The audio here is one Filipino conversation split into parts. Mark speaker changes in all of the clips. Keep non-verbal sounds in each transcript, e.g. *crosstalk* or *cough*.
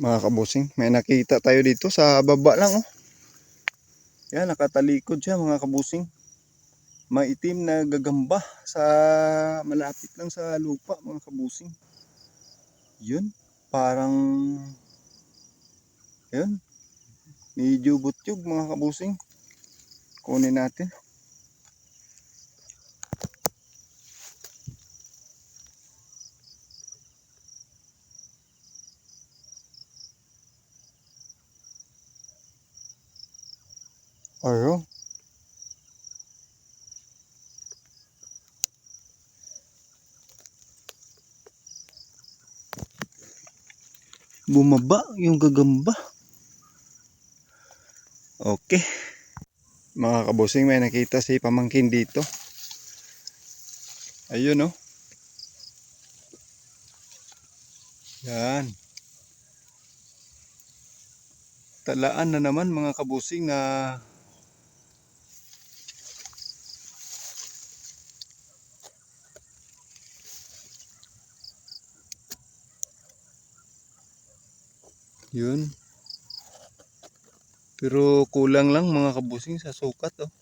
Speaker 1: Mga kabusing, may nakita tayo dito sa baba lang oh. Yan, nakatalikod siya mga kabusing. Maitim na gagamba sa malapit lang sa lupa mga kabusing. Yun, parang yun. Medyo butyog mga kabusing. Kunin natin. Ayun. Bumaba yung gagamba. Okay. Mga kabusing, may nakita si pamangkin dito. Ayun oh. Yan. Talaan na naman mga kabusing na Yun. Pero kulang lang mga kabusing sa sukat oh.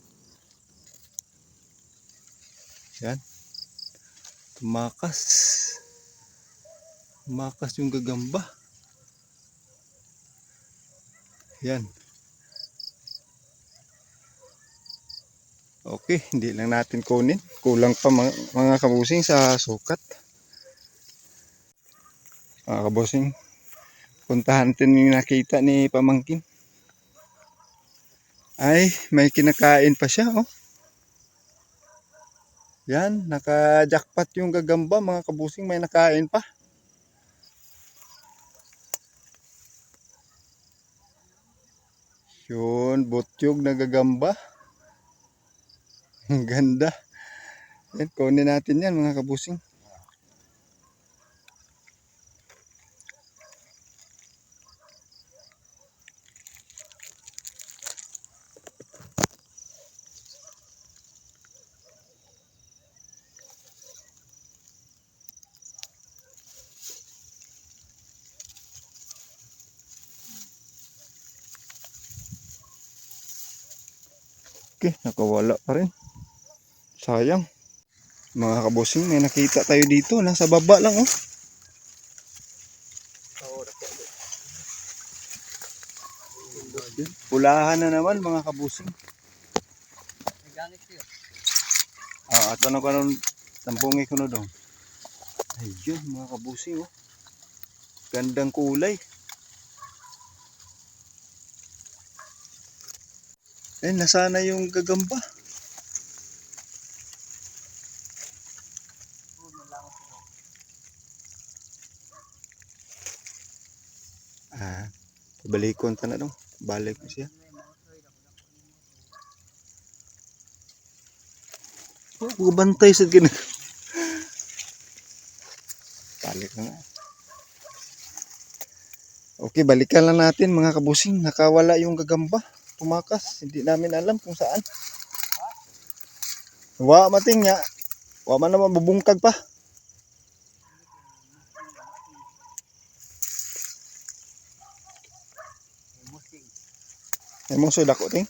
Speaker 1: Yan. Tumakas. Tumakas yung gagamba. Yan. Okay, hindi lang natin kunin. Kulang pa mga, mga kabusing sa sukat. Mga kabusing, puntahan natin yung nakita ni Pamangkin. Ay, may kinakain pa siya, oh. Yan, naka-jackpot yung gagamba, mga kabusing, may nakain pa. Yun, butyog na gagamba. Ang ganda. Yan, kunin natin yan, mga kabusing. Okay, nakawala pa rin. Sayang. Mga kabusing, may nakita tayo dito. Nasa baba lang, oh. Pulahan na naman, mga kabusing. Ah, ato na karon tampungi ko na daw. Ayun, mga kabusing, oh. Gandang kulay. Eh, nasana yung gagamba. Ah, balikon ta na dong. Balik siya. Oh, bantay sa gina. Balik na. Okay, balikan lang natin mga kabusing. Nakawala yung gagamba. Tumakas. Hindi namin alam kung saan. Wa mating nga. Wa man naman bubungkag pa. Ay mong sudak ko ting.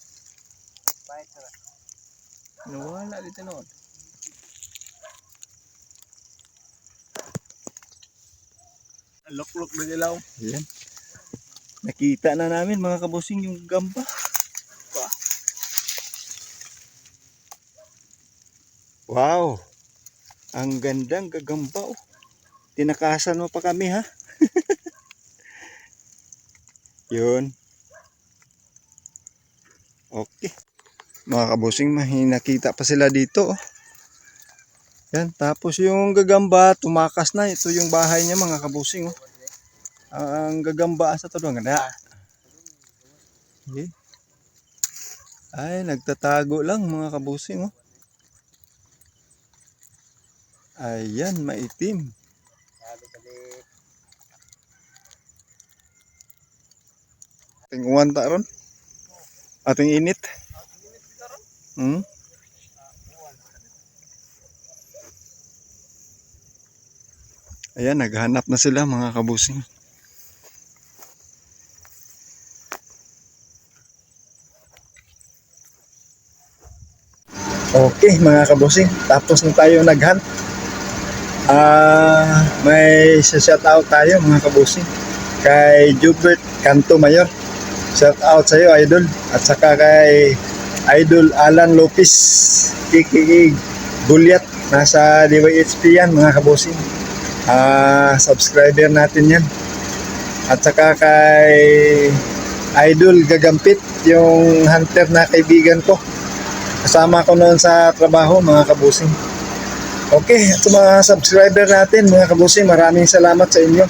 Speaker 1: Nawala dito noon.
Speaker 2: Loklok na dilaw.
Speaker 1: Ayan. Nakita na namin mga kabusing yung gamba. Wow! Ang gandang gagamba oh. Tinakasan mo pa kami ha. *laughs* Yun. Okay. Mga kabusing, may nakita pa sila dito oh. Yan, tapos yung gagamba, tumakas na. Ito yung bahay niya mga kabusing oh. Ang gagamba sa to doon. Ganda. Okay. Ay, nagtatago lang mga kabusing oh. Ayan, maitim. Ating uwan ta ron. Ating init. Hmm? Ayan, naghanap na sila mga kabusing. Okay mga kabusing, tapos na tayo nag-hunt. Ah, may shout out tayo mga kabusing. Kay Jubert Canto Mayor. Shout out sa iyo, Idol. At saka kay Idol Alan Lopez. KKA Bulyat. Nasa DYHP yan mga kabusing. Ah, subscriber natin yan. At saka kay Idol Gagampit, yung hunter na kaibigan ko. Kasama ko noon sa trabaho, mga kabusing. Okay, at mga subscriber natin, mga kabusing, maraming salamat sa inyo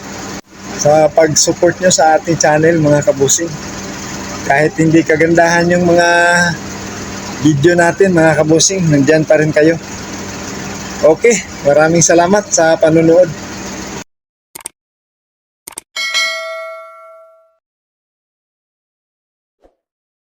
Speaker 1: sa pag-support nyo sa ating channel, mga kabusing. Kahit hindi kagandahan yung mga video natin, mga kabusing, nandyan pa rin kayo. Okay, maraming salamat sa panunood.